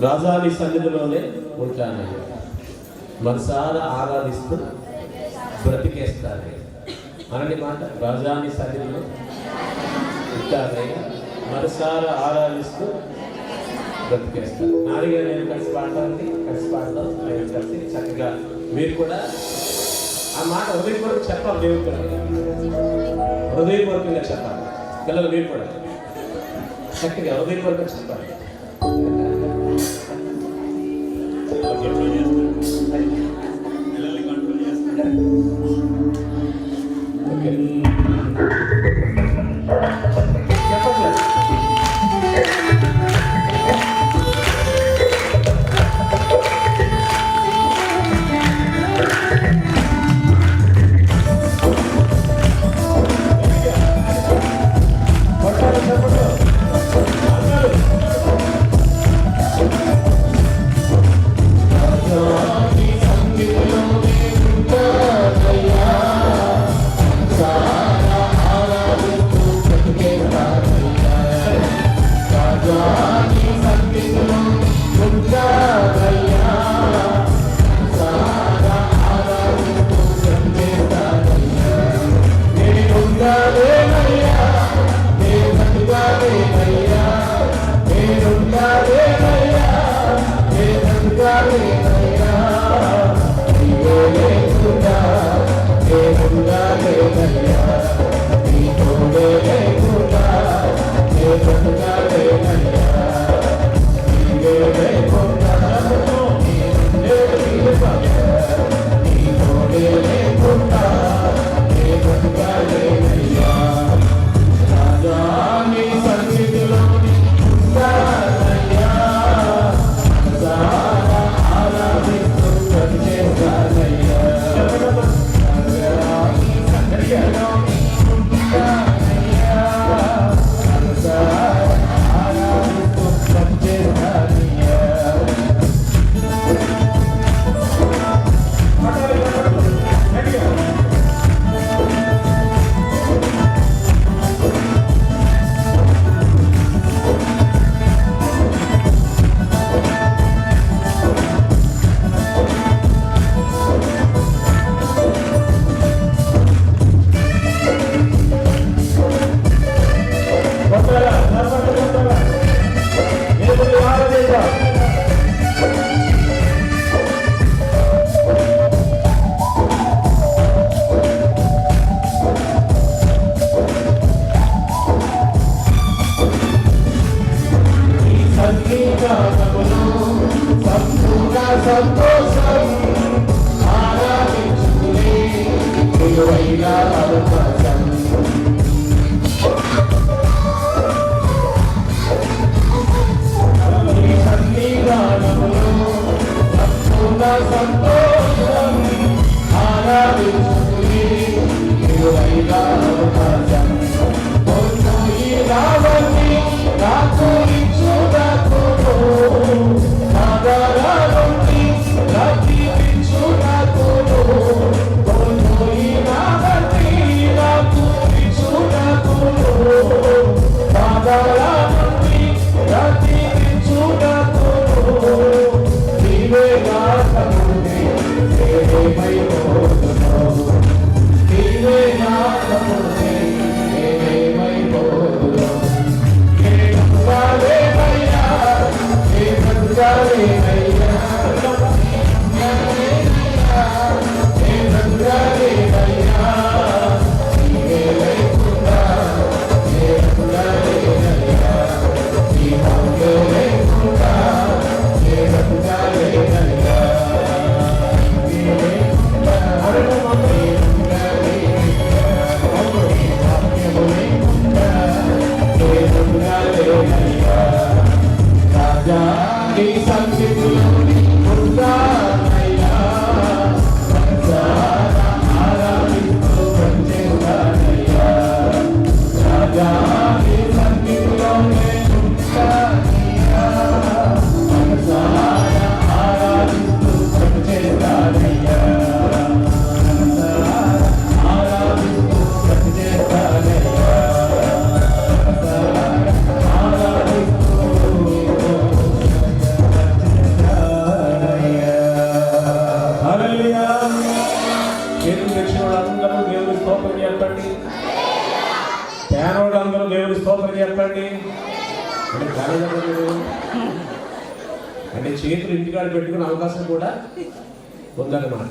రాజాని సన్నిధిలోనే ఉంటానయ్యా మనసారా ఆరాధిస్తూ బ్రతికేస్తాను. అనని మాట రాజాని సన్నిధిలో ఉంటానయ్యా మనసారా ఆరాధిస్తూ బ్రతికేస్తాను. నాడిగా నేను కలిసి పాడతానండి. కలిసి పాడతాం. నేను కలిసి చక్కగా మీరు కూడా ఆ మాట హృదయపూర్వక చెప్పాలి. దేవుడు హృదయపూర్వకంగా చెప్పాలి. పిల్లలు మీరు కూడా చక్కగా హృదయపూర్వకంగా చెప్పాలి. పిల్లల్ని కంట్రోల్ చేస్తాడు. Yeah. Santo, పేదోడు అందరూ దేవుని స్తోత్రం చెప్పండి పేదోళ్ళందరూ అందరూ దేవుని స్తోత్రం చెప్పండి అంటే చేతులు ఇంటికాడ పెట్టుకునే అవకాశం కూడా ఉందన్నమాట.